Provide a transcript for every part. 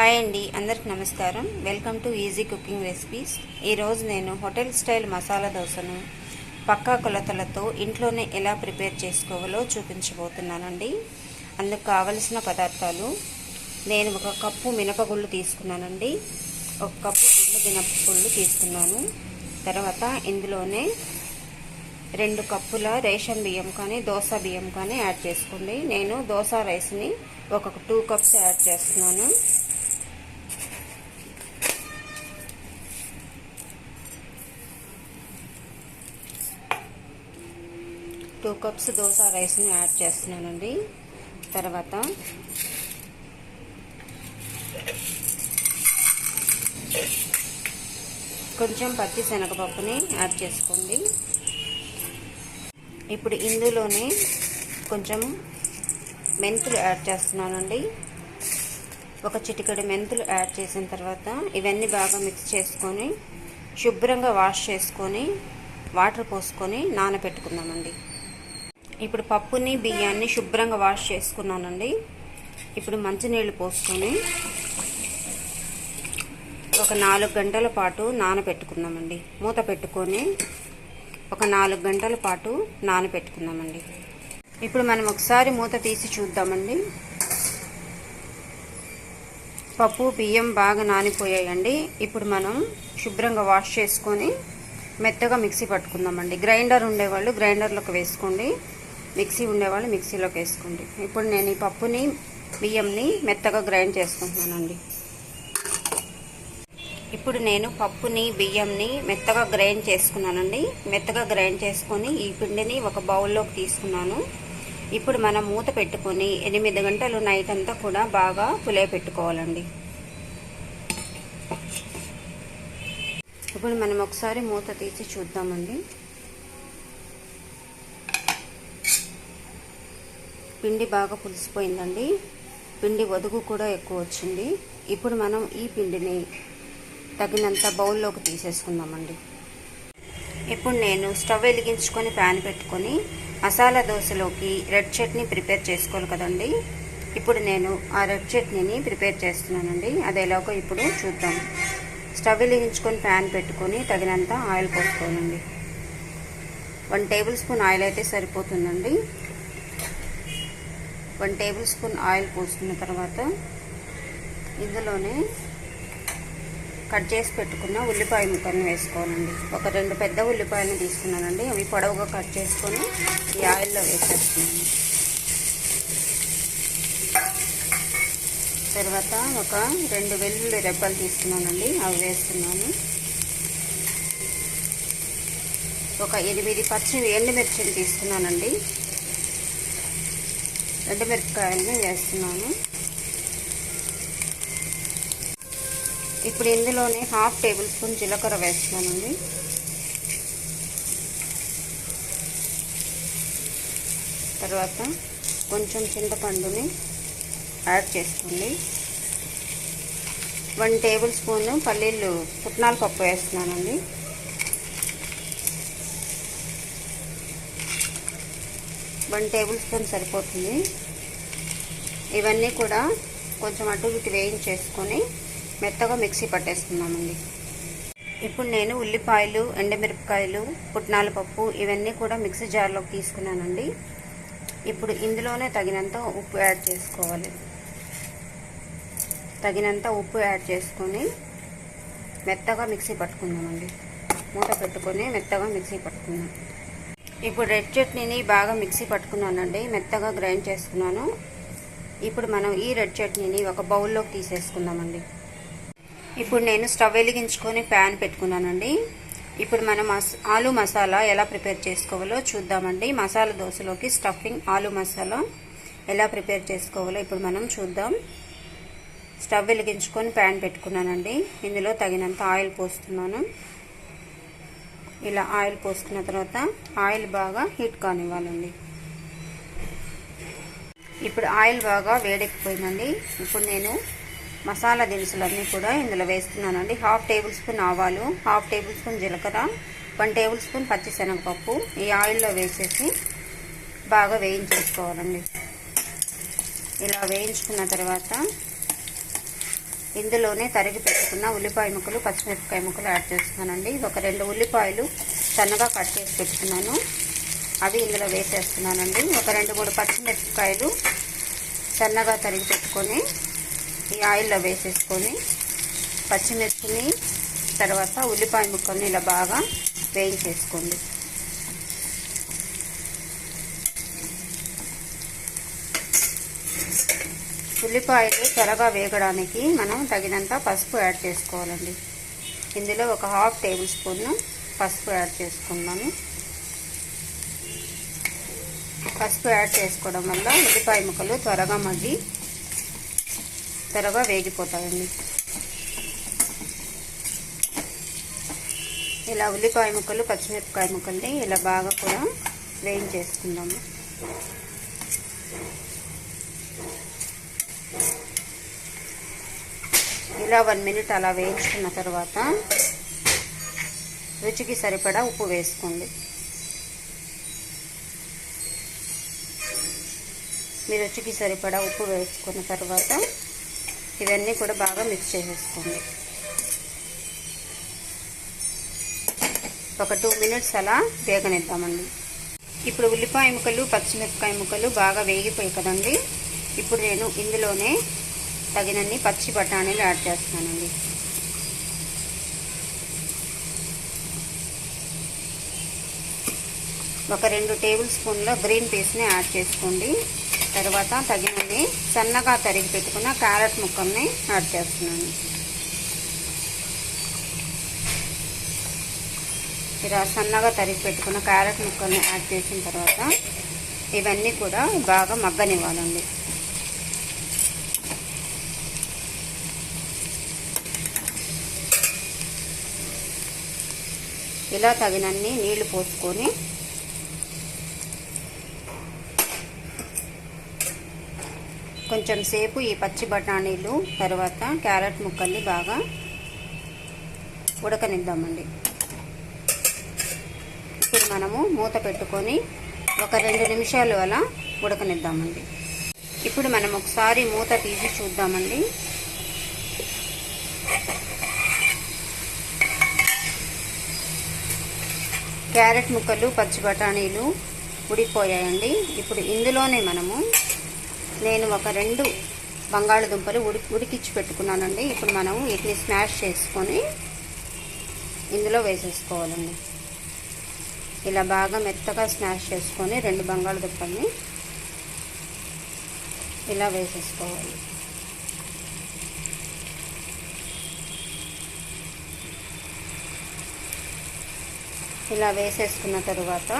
Hi అండి అందరికి నమస్కారం. Welcome to easy cooking recipes. ఈరోజు నేను హోటల్ స్టైల్ మసాలా దోశను పక్కా కొలతలతో ఇంట్లోనే ఎలా ప్రిపేర్ చేసుకోవాలో చూపించబోతున్నానండి. అందుకు కావలసిన పదార్థాలు నేను ఒక కప్పు మినపగుళ్ళు తీసుకున్నానండి. ఒక కప్పు ఎండు మినపగుళ్ళు తీసుకున్నాను. తర్వాత ఇందులోనే రెండు కప్పుల రేషన్ బియ్యం కానీ దోశ బియ్యం కానీ యాడ్ చేసుకోండి. నేను దోశ రైస్ని ఒక టూ కప్స్ యాడ్ చేస్తున్నాను. టూ కప్స్ దోశ రైస్ని యాడ్ చేస్తున్నానండి. తర్వాత కొంచెం పచ్చి శనగపప్పుని యాడ్ చేసుకోండి. ఇప్పుడు ఇందులోనే కొంచెం మెంతులు యాడ్ చేస్తున్నానండి. ఒక చిటికెడు మెంతులు యాడ్ చేసిన తర్వాత ఇవన్నీ బాగా మిక్స్ చేసుకొని శుభ్రంగా వాష్ చేసుకొని వాటర్ పోసుకొని నానబెట్టుకుందామండి. ఇప్పుడు పప్పుని బియ్యాన్ని శుభ్రంగా వాష్ చేసుకున్నానండి. ఇప్పుడు మంచినీళ్ళు పోసుకొని ఒక నాలుగు గంటల పాటు నానబెట్టుకుందామండి. మూత పెట్టుకొని ఒక నాలుగు గంటల పాటు నానబెట్టుకుందామండి. ఇప్పుడు మనం ఒకసారి మూత తీసి చూద్దామండి. పప్పు బియ్యం బాగా నానిపోయాయండి. ఇప్పుడు మనం శుభ్రంగా వాష్ చేసుకొని మెత్తగా మిక్సీ పట్టుకుందామండి. గ్రైండర్ ఉండేవాళ్ళు గ్రైండర్లోకి వేసుకోండి. మిక్సీ ఉండేవాళ్ళు మిక్సీలోకి వేసుకోండి. ఇప్పుడు నేను ఈ పప్పుని బియ్యంని మెత్తగా గ్రైండ్ చేసుకుంటున్నానండి. ఇప్పుడు నేను పప్పుని బియ్యంని మెత్తగా గ్రైండ్ చేసుకున్నానండి. మెత్తగా గ్రైండ్ చేసుకొని ఈ పిండిని ఒక బౌల్లోకి తీసుకున్నాను. ఇప్పుడు మనం మూత పెట్టుకొని ఎనిమిది గంటలు నైట్ అంతా కూడా బాగా పులే పెట్టుకోవాలండి. ఇప్పుడు మనం ఒకసారి మూత తీసి చూద్దామండి. పిండి బాగా పులిసిపోయిందండి. పిండి వదుగు కూడా ఎక్కువ వచ్చింది. ఇప్పుడు మనం ఈ పిండిని తగినంత బౌల్లోకి తీసేసుకుందామండి. ఇప్పుడు నేను స్టవ్ వెలిగించుకొని ప్యాన్ పెట్టుకొని మసాలా దోశలోకి రెడ్ చట్నీ ప్రిపేర్ చేసుకోవాలి కదండి. ఇప్పుడు నేను ఆ రెడ్ చట్నీని ప్రిపేర్ చేస్తున్నానండి. అది ఎలాగో ఇప్పుడు చూద్దాం. స్టవ్ వెలిగించుకొని ప్యాన్ పెట్టుకొని తగినంత ఆయిల్ పోసుకోవాలండి. వన్ టేబుల్ స్పూన్ ఆయిల్ అయితే సరిపోతుందండి. వన్ టేబుల్ స్పూన్ ఆయిల్ పోసుకున్న తర్వాత ఇందులోనే కట్ చేసి పెట్టుకున్న ఉల్లిపాయ ముక్కల్ని వేసుకోవాలండి. ఒక రెండు పెద్ద ఉల్లిపాయలను తీసుకున్నానండి. అవి పొడవుగా కట్ చేసుకొని ఈ ఆయిల్లో వేసేస్తున్నాను. తర్వాత ఒక రెండు వెల్లుల్లి రెబ్బలు తీసుకున్నానండి. అవి వేస్తున్నాను. ఒక ఎనిమిది పచ్చి ఎండుమిర్చిని తీసుకున్నానండి. ఎండుమిరపకాయలని వేస్తున్నాను. ఇప్పుడు ఇందులోనే హాఫ్ టేబుల్ స్పూన్ జీలకర్ర వేస్తున్నానండి. తర్వాత కొంచెం చింతపండుని యాడ్ చేసుకోండి. వన్ టేబుల్ స్పూన్ పల్లీలు పుట్నాల పప్పు వేస్తున్నానండి. వన్ టేబుల్ స్పూన్ సరిపోతుంది. ఇవన్నీ కూడా కొంచెం అటు ఇటు వేయించేసుకొని మెత్తగా మిక్సీ పట్టేసుకున్నామండి ఇప్పుడు నేను ఉల్లిపాయలు ఎండమిరపకాయలు పుట్నాల పప్పు ఇవన్నీ కూడా మిక్సీ జార్లోకి తీసుకున్నానండి. ఇప్పుడు ఇందులోనే తగినంత ఉప్పు యాడ్ చేసుకోవాలి. తగినంత ఉప్పు యాడ్ చేసుకొని మెత్తగా మిక్సీ పట్టుకుందామండి. మూత పెట్టుకొని మెత్తగా మిక్సీ పట్టుకుందాం. ఇప్పుడు రెడ్ చట్నీని బాగా మిక్సీ పట్టుకున్నానండి మెత్తగా గ్రైండ్ చేసుకున్నాను. ఇప్పుడు మనం ఈ రెడ్ చట్నీని ఒక బౌల్లోకి తీసేసుకుందామండి. ఇప్పుడు నేను స్టవ్ వెలిగించుకొని ప్యాన్ పెట్టుకున్నానండి. ఇప్పుడు మనం మస్ ఆలు మసాలా ఎలా ప్రిపేర్ చేసుకోవాలో చూద్దామండి. మసాలా దోశలోకి స్టఫింగ్ ఆలు మసాలా ఎలా ప్రిపేర్ చేసుకోవాలో ఇప్పుడు మనం చూద్దాం. స్టవ్ వెలిగించుకొని ప్యాన్ పెట్టుకున్నానండి. ఇందులో తగినంత ఆయిల్ పోస్తున్నాను. ఇలా ఆయిల్ పోసుకున్న తర్వాత ఆయిల్ బాగా హీట్ కానివ్వాలండి. ఇప్పుడు ఆయిల్ బాగా వేడెక్కిపోయిందండి. ఇప్పుడు నేను మసాలా దినుసులన్నీ కూడా ఇందులో వేస్తున్నానండి. హాఫ్ టేబుల్ స్పూన్ ఆవాలు హాఫ్ టేబుల్ స్పూన్ జీలకర్ర వన్ టేబుల్ స్పూన్ పచ్చిశనగపప్పు ఈ ఆయిల్లో వేసేసి బాగా వేయించేసుకోవాలండి. ఇలా వేయించుకున్న తర్వాత ఇందులోనే తరిగి పెట్టుకున్న ఉల్లిపాయ ముక్కలు పచ్చిమిరపకాయ ముక్కలు యాడ్ చేస్తున్నానండి. ఒక రెండు ఉల్లిపాయలు సన్నగా కట్ చేసి పెట్టుకున్నాను. అవి ఇందులో వేసేస్తున్నానండి. ఒక రెండు మూడు పచ్చిమిరపకాయలు సన్నగా తరిగి పెట్టుకొని ఈ ఆయిల్లో వేసేసుకొని పచ్చిమిర్చిని తర్వాత ఉల్లిపాయ ముక్కల్ని ఇలా బాగా వేయించేసుకోండి. ఉల్లిపాయలు త్వరగా వేగడానికి మనం తగినంత పసుపు యాడ్ చేసుకోవాలండి. ఇందులో ఒక హాఫ్ టేబుల్ స్పూన్ పసుపు యాడ్ చేసుకున్నాను పసుపు యాడ్ చేసుకోవడం వల్ల ఉల్లిపాయ ముక్కలు త్వరగా మగ్గి త్వరగా వేగిపోతాయండి. ఇలా ఉల్లిపాయ ముక్కలు పచ్చిమిరపకాయ ముక్కల్ని ఇలా బాగా కూడా వేయించేసుకుందాము. ఇలా వన్ మినిట్ అలా వేయించుకున్న తర్వాత రుచికి సరిపడా ఉప్పు వేసుకోండి. మీ రుచికి సరిపడా ఉప్పు వేసుకున్న తర్వాత ఇవన్నీ కూడా బాగా మిక్స్ చేసేసుకోండి. ఒక టూ మినిట్స్ అలా వేగనిద్దామండి. ఇప్పుడు ఉల్లిపాయ ముక్కలు పచ్చిమిరపకాయ ముక్కలు బాగా వేగిపోయి కదండి. ఇప్పుడు నేను ఇందులోనే తగినన్ని పచ్చి బఠానీలు యాడ్ చేస్తానండి ఒక రెండు టేబుల్ స్పూన్ల గ్రీన్ పీస్ని యాడ్ చేసుకోండి. తర్వాత తగినన్ని సన్నగా తరిగి పెట్టుకున్న క్యారెట్ ముక్కల్ని యాడ్ చేస్తున్నాను. ఇలా సన్నగా తరిగి పెట్టుకున్న క్యారెట్ ముక్కల్ని యాడ్ చేసిన తర్వాత ఇవన్నీ కూడా బాగా మగ్గనివ్వాలండి. ఇలా తగినన్ని నీళ్ళు పోసుకొని కొంచెం సేపు ఈ పచ్చి బఠానీలు తర్వాత క్యారెట్ ముక్కల్ని బాగా ఉడకనిద్దామండి. ఇప్పుడు మనము మూత పెట్టుకొని ఒక రెండు నిమిషాలు అలా ఉడకనిద్దామండి. ఇప్పుడు మనం ఒకసారి మూత తీసి చూద్దామండి. క్యారెట్ ముక్కలు పచ్చి బఠానీలు ఉడికిపోయాయండి ఇప్పుడు ఇందులోనే మనము నేను ఒక రెండు బంగాళదుంపలు ఉడి ఉడికిచ్చి పెట్టుకున్నానండి. ఇప్పుడు మనము వీటిని స్మాష్ చేసుకొని ఇందులో వేసేసుకోవాలండి. ఇలా బాగా మెత్తగా స్మాష్ చేసుకొని రెండు బంగాళదుంపల్ని ఇలా వేసేసుకోవాలి. ఇలా వేసేసుకున్న తరువాత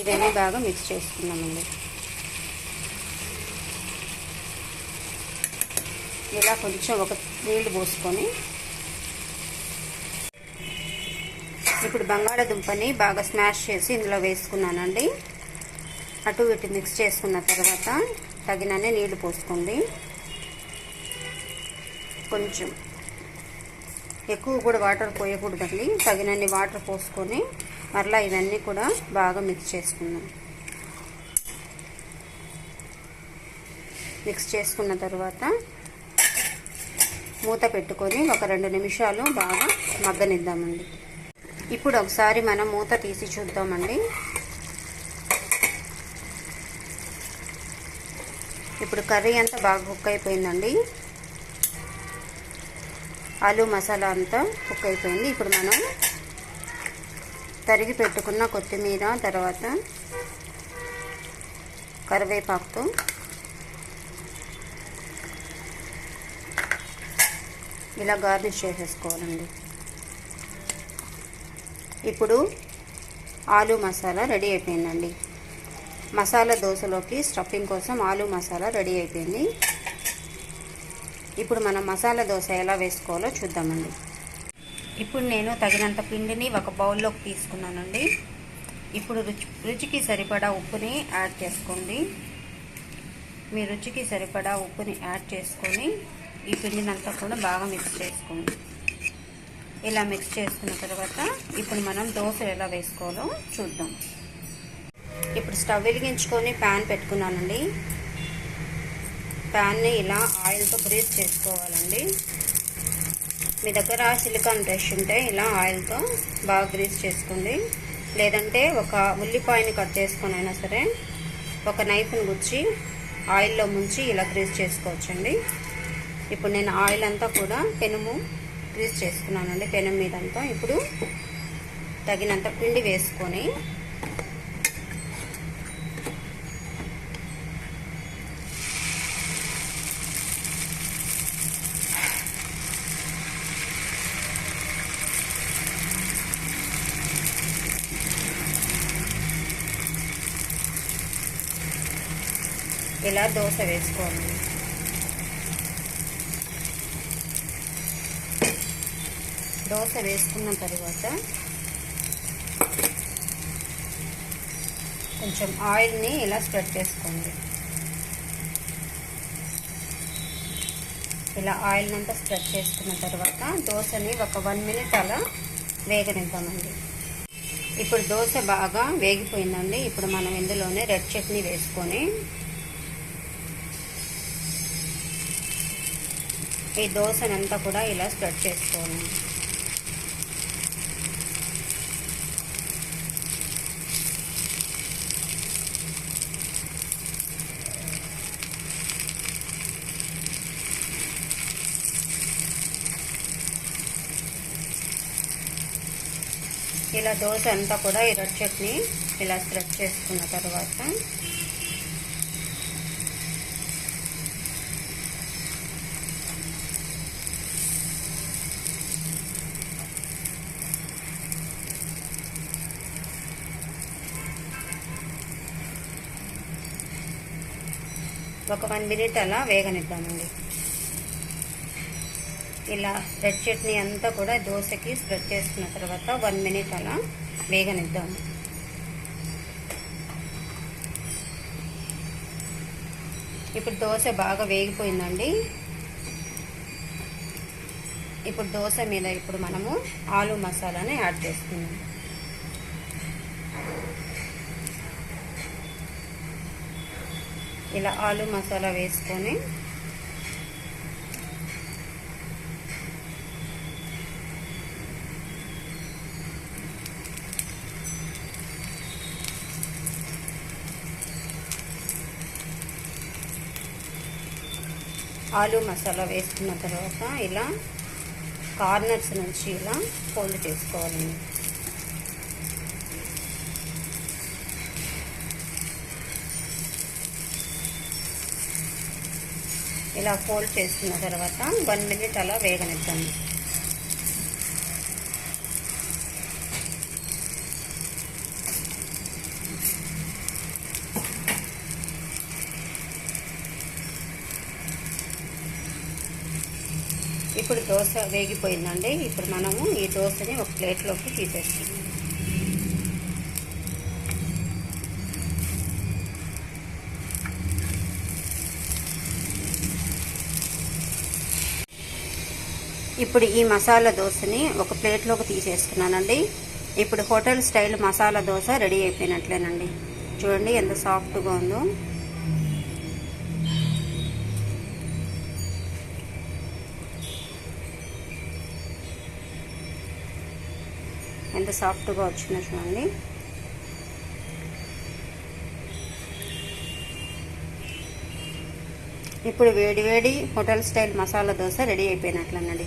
ఇవన్నీ బాగా మిక్స్ చేసుకున్నామండి. ఇలా కొంచెం ఒక నీళ్ళు పోసుకొని ఇప్పుడు బంగాళాదుంపని బాగా స్మాష్ చేసి ఇందులో వేసుకున్నానండి. అటు ఇటు మిక్స్ చేసుకున్న తర్వాత తగినన్ని నీళ్ళు పోసుకోండి. కొంచెం ఎక్కువ కూడా వాటర్ పోయకూడదండి. తగినన్ని వాటర్ పోసుకొని మరలా ఇవన్నీ కూడా బాగా మిక్స్ చేసుకుందాం. మిక్స్ చేసుకున్న తర్వాత మూత పెట్టుకొని ఒక రెండు నిమిషాలు బాగా మగ్గనిద్దామండి. ఇప్పుడు ఒకసారి మనం మూత తీసి చూద్దామండి. ఇప్పుడు కర్రీ అంతా బాగా కుక్ అయిపోయిందండి. ఆలు మసాలా అంతా కుక్ అయిపోయింది. ఇప్పుడు మనం తరిగి పెట్టుకున్న కొత్తిమీర తర్వాత కరివేపాకుతో ఇలా గార్నిష్ చేసేసుకోవాలండి. ఇప్పుడు ఆలు మసాలా రెడీ అయిపోయిందండి. మసాలా దోశలోకి స్టఫింగ్ కోసం ఆలు మసాలా రెడీ అయిపోయింది. ఇప్పుడు మనం మసాలా దోశ ఎలా వేసుకోవాలో చూద్దామండి. ఇప్పుడు నేను తగినంత పిండిని ఒక బౌల్లోకి తీసుకున్నానండి. ఇప్పుడు రుచి రుచికి సరిపడా ఉప్పుని యాడ్ చేసుకోండి. మీ రుచికి సరిపడా ఉప్పుని యాడ్ చేసుకొని ఈ పిండినంతా కూడా బాగా మిక్స్ చేసుకోండి. ఇలా మిక్స్ చేసుకున్న తర్వాత ఇప్పుడు మనం దోశ ఎలా వేసుకోవాలో చూద్దాం. ఇప్పుడు స్టవ్ వెలిగించుకొని ప్యాన్ పెట్టుకున్నానండి. ప్యాన్ని ఇలా ఆయిల్తో గ్రీస్ చేసుకోవాలండి. మీ దగ్గర సిలికాన్ బ్రష్ ఉంటే ఇలా ఆయిల్తో బాగా గ్రీస్ చేసుకోండి. లేదంటే ఒక ఉల్లిపాయని కట్ చేసుకొని అయినా సరే ఒక నైఫ్ని గుచ్చి ఆయిల్లో ముంచి ఇలా గ్రీస్ చేసుకోవచ్చండి. ఇప్పుడు నేను ఆయిల్ అంతా కూడా పెనుము గ్రీస్ చేసుకున్నానండి. పెనం మీదంతా ఇప్పుడు తగినంత పిండి వేసుకొని ఇలా దోశ వేసుకోవాలి దోశ వేసుకున్న తర్వాత కొంచెం ఆయిల్ని ఇలా స్ప్రెడ్ చేసుకోండి. ఇలా ఆయిల్ అంతా స్ప్రెడ్ చేసుకున్న తర్వాత దోశని ఒక వన్ మినిట్ అలా వేగనిద్దామండి. ఇప్పుడు దోశ బాగా వేగిపోయిందండి. ఇప్పుడు మనం ఇందులోనే రెడ్ చట్నీ వేసుకొని ఈ దోశనంతా కూడా ఇలా స్ప్రెడ్ చేసుకోవాలి. ఇలా దోశ అంతా కూడా ఈ రెడ్ చట్నీ ఇలా స్ప్రెడ్ చేసుకున్న తర్వాత ఒక వన్ మినిట్ అలా వేగనిద్దామండి. ఇలా రెడ్ చట్నీ అంతా కూడా దోశకి స్ప్రెడ్ చేసుకున్న తర్వాత వన్ మినిట్ అలా వేగనిద్దాము. ఇప్పుడు దోశ బాగా వేగిపోయిందండి. ఇప్పుడు దోశ మీద ఇప్పుడు మనము ఆలు మసాలాని యాడ్ చేసుకున్నాం ఇలా ఆలు మసాలా వేసుకొని ఆలు మసాలా వేసుకున్న తర్వాత ఇలా కార్నర్స్ నుంచి ఇలా ఫోల్డ్ చేసుకోవాలండి. ఇలా ఫోల్డ్ చేసుకున్న తర్వాత వన్ మినిట్ అలా వేగనిద్దాం. ఇప్పుడు దోశ వేగిపోయిందండి. ఇప్పుడు మనము ఈ దోశని ఒక ప్లేట్లోకి తీసేస్తున్నాం ఇప్పుడు ఈ మసాలా దోశని ఒక ప్లేట్లోకి తీసేసుకున్నానండి. ఇప్పుడు hotel style masala dosa ready అయిపోయినట్లేనండి. చూడండి ఎంత సాఫ్ట్గా ఉందో. ఎంత సాఫ్ట్గా వచ్చిందో చూడండి. ఇప్పుడు వేడి వేడి hotel style masala dosa ready అయిపోయినట్లనండి.